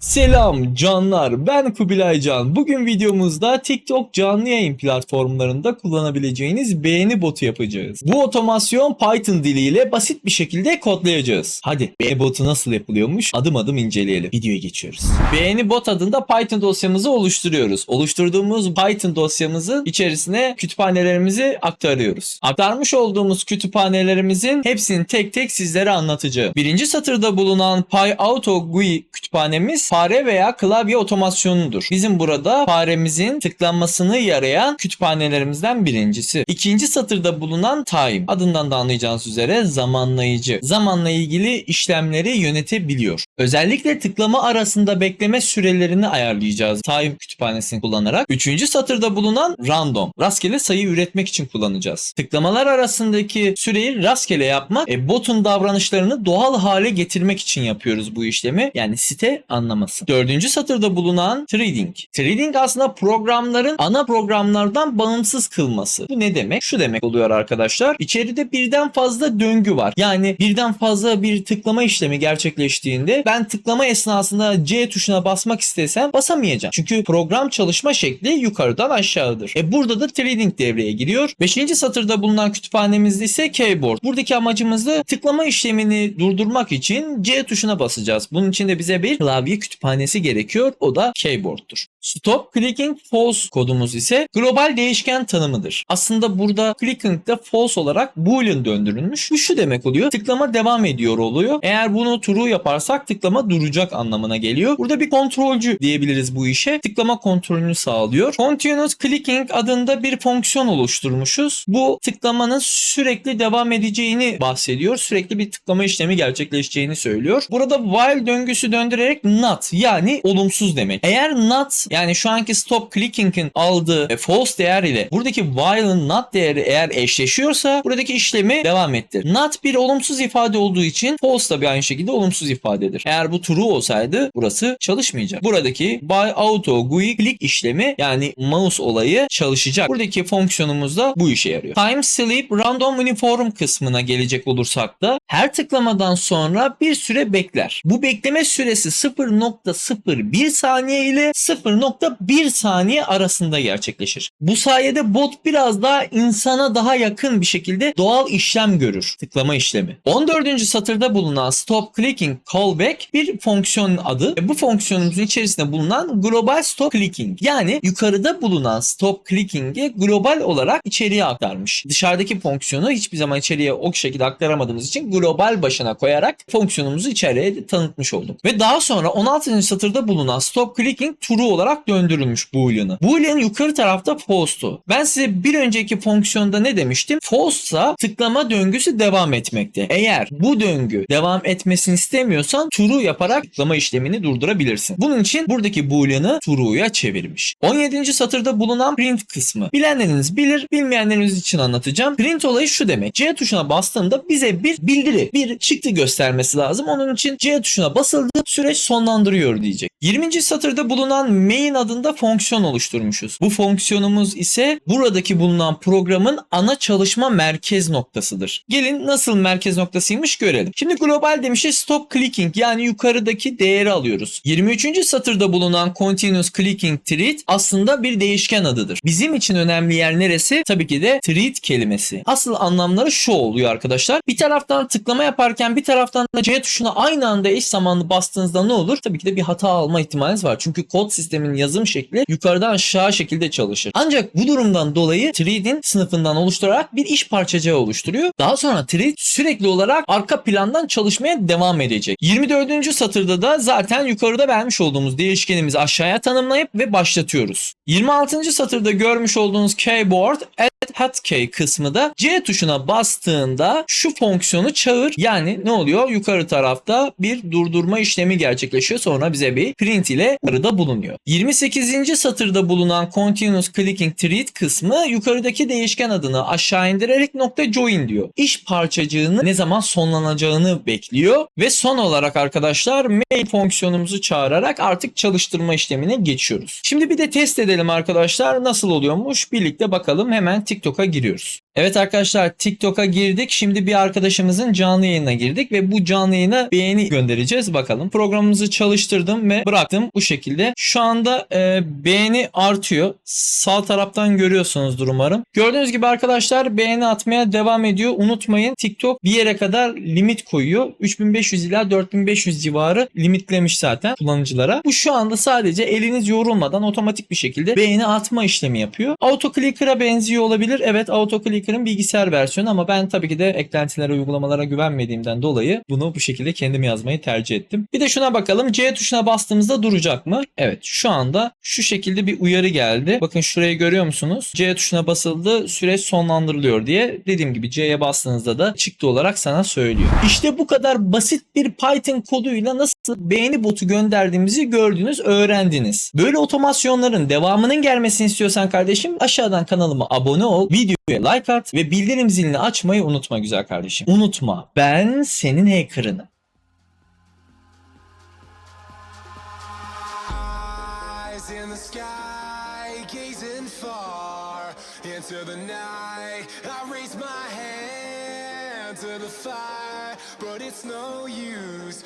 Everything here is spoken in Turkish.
Selam canlar ben Kubilay Can. Bugün videomuzda TikTok canlı yayın platformlarında kullanabileceğiniz beğeni botu yapacağız. Bu otomasyon Python diliyle basit bir şekilde kodlayacağız. Hadi beğeni botu nasıl yapılıyormuş adım adım inceleyelim. Videoya geçiyoruz. Beğeni bot adında Python dosyamızı oluşturuyoruz. Oluşturduğumuz Python dosyamızın içerisine kütüphanelerimizi aktarıyoruz. Aktarmış olduğumuz kütüphanelerimizin hepsini tek tek sizlere anlatacağım. Birinci satırda bulunan PyAuto GUI kütüphanemiz fare veya klavye otomasyonudur. Bizim burada faremizin tıklanmasını yarayan kütüphanelerimizden birincisi. İkinci satırda bulunan time adından da anlayacağınız üzere zamanlayıcı. Zamanla ilgili işlemleri yönetebiliyor. Özellikle tıklama arasında bekleme sürelerini ayarlayacağız time kütüphanesini kullanarak. Üçüncü satırda bulunan random. Rastgele sayı üretmek için kullanacağız. Tıklamalar arasındaki süreyi rastgele yapmak e, botun davranışlarını doğal hale getirmek için yapıyoruz bu işlemi. Yani site anlaması. Dördüncü satırda bulunan trading. Trading aslında programların ana programlardan bağımsız kılması. Bu ne demek? Şu demek oluyor arkadaşlar. İçeride birden fazla döngü var. Yani birden fazla bir tıklama işlemi gerçekleştiğinde ben tıklama esnasında C tuşuna basmak istesem basamayacağım. Çünkü program çalışma şekli yukarıdan aşağıdır. E burada da trading devreye giriyor. Beşinci satırda bulunan kütüphanemizde ise keyboard. Buradaki amacımız da tıklama işlemini durdurmak için C tuşuna basacağız. Bunun için de bize bir klavye kütüphanesi gerekiyor. O da keyboard'tur. Stop clicking false kodumuz ise global değişken tanımıdır. Aslında burada clicking de false olarak boolean döndürülmüş. Bu şu demek oluyor. Tıklama devam ediyor oluyor. Eğer bunu true yaparsak tıklama duracak anlamına geliyor. Burada bir kontrolcü diyebiliriz bu işe. Tıklama kontrolünü sağlıyor. Continuous clicking adında bir fonksiyon oluşturmuşuz. Bu tıklamanın sürekli devam edeceğini bahsediyor. Sürekli bir tıklama işlemi gerçekleşeceğini söylüyor. Burada while döngüsü döndürerek not yani olumsuz demek. Eğer not yani şu anki stop clicking'in aldığı e, false değer ile buradaki while'ın not değeri eğer eşleşiyorsa buradaki işlemi devam ettir. Not bir olumsuz ifade olduğu için false da bir aynı şekilde olumsuz ifadedir. Eğer bu true olsaydı burası çalışmayacak. Buradaki by auto GUI click işlemi yani mouse olayı çalışacak. Buradaki fonksiyonumuz da bu işe yarıyor. Time sleep random uniform kısmına gelecek olursak da her tıklamadan sonra bir süre bekler. Bu bekleme süresi 0.01 saniye ile 0.1 saniye arasında gerçekleşir. Bu sayede bot biraz daha insana daha yakın bir şekilde doğal işlem görür. Tıklama işlemi. 14. satırda bulunan stop clicking callback bir fonksiyon adı. Bu fonksiyonumuzun içerisinde bulunan global stop clicking. Yani yukarıda bulunan stop clicking'i global olarak içeriye aktarmış. Dışarıdaki fonksiyonu hiçbir zaman içeriye o şekilde aktaramadığımız için global başına koyarak fonksiyonumuzu içeriye tanıtmış olduk. Ve daha sonra 16. satırda bulunan stop clicking true olarak döndürülmüş boolean'ı. Boolean yukarı tarafta false'tu. Ben size bir önceki fonksiyonda ne demiştim? False'sa tıklama döngüsü devam etmekte. Eğer bu döngü devam etmesini istemiyorsan true yaparak tıklama işlemini durdurabilirsin. Bunun için buradaki boolean'ı true'ya çevirmiş. 17. satırda bulunan print kısmı. Bilenleriniz bilir, bilmeyenleriniz için anlatacağım. Print olayı şu demek. C tuşuna bastığımda bize bir bildiri, bir çıktı göstermesi lazım. Onun için C tuşuna basıldı, süreç sonlandırıyor diyecek. 20. satırda bulunan main adında fonksiyon oluşturmuşuz. Bu fonksiyonumuz ise buradaki bulunan programın ana çalışma merkez noktasıdır. Gelin nasıl merkez noktasıymış görelim. Şimdi global demişiz stop clicking yani yukarıdaki değeri alıyoruz. 23. satırda bulunan continuous clicking treat aslında bir değişken adıdır. Bizim için önemli yer neresi? Tabii ki de treat kelimesi. Asıl anlamları şu oluyor arkadaşlar. Bir taraftan tıklama yaparken bir taraftan da C tuşuna aynı anda eş zamanlı bastığınızda ne olur? Tabii ki de bir hata alma ihtimaliniz var. Çünkü kod sisteminin yazım şekli yukarıdan aşağı şekilde çalışır. Ancak bu durumdan dolayı treat'in sınıfından oluşturarak bir iş parçacığı oluşturuyor. Daha sonra treat sürekli olarak arka plandan çalışmaya devam edecek. 24. satırda da zaten yukarıda vermiş olduğumuz değişkenimizi aşağıya tanımlayıp ve başlatıyoruz. 26. satırda görmüş olduğunuz keyboard add hotkey kısmı da C tuşuna bastığında şu fonksiyonu çağır. Yani ne oluyor? Yukarı tarafta bir durdurma işlemi gerçekleşiyor. Sonra bize bir print ile arada bulunuyor. 28. satırda bulunan continuous clicking treat kısmı yukarıdaki değişken adını aşağı indirerek nokta join diyor. İş parçacığını ne zaman sonlanacağını bekliyor ve son olarak arkadaşlar main fonksiyonumuzu çağırarak artık çalıştırma işlemine geçiyoruz. Şimdi bir de test edelim arkadaşlar nasıl oluyormuş birlikte bakalım hemen TikTok'a giriyoruz. Evet arkadaşlar TikTok'a girdik. Şimdi bir arkadaşımızın canlı yayına girdik ve bu canlı yayına beğeni göndereceğiz. Bakalım. Programımızı çalıştırdım ve bıraktım bu şekilde. Şu anda e, beğeni artıyor. Sağ taraftan görüyorsunuzdur umarım. Gördüğünüz gibi arkadaşlar beğeni atmaya devam ediyor. Unutmayın TikTok bir yere kadar limit koyuyor. 3500 ila 4500 civarı limitlemiş zaten kullanıcılara. Bu şu anda sadece eliniz yorulmadan otomatik bir şekilde beğeni atma işlemi yapıyor. Autoclicker'a benziyor olabilir. Evet Autoclicker'ın bilgisayar versiyonu ama ben tabii ki de eklentilere, uygulamalara güvenmediğimden dolayı bunu bu şekilde kendim yazmayı tercih ettim. Bir de şuna bakalım. C tuşuna bastığımızda duracak mı? Evet şu anda şu şekilde bir uyarı geldi. Bakın şurayı görüyor musunuz? C tuşuna basıldı. Süreç sonlandırılıyor diye. Dediğim gibi C'ye bastığınızda da çıktı olarak sana söylüyor. İşte bu kadar basit bir Python koduyla nasıl beğeni botu gönderdiğimizi gördünüz, öğrendiniz. Böyle otomasyonların devamının gelmesini istiyorsan kardeşim aşağıdan kanalıma abone ol, videoya like at ve bildirim zilini açmayı unutma güzel kardeşim. Unutma ben senin hacker'ınım. Eyes in the sky, gazing far into the night. I raise my hand to the fire, but it's no use.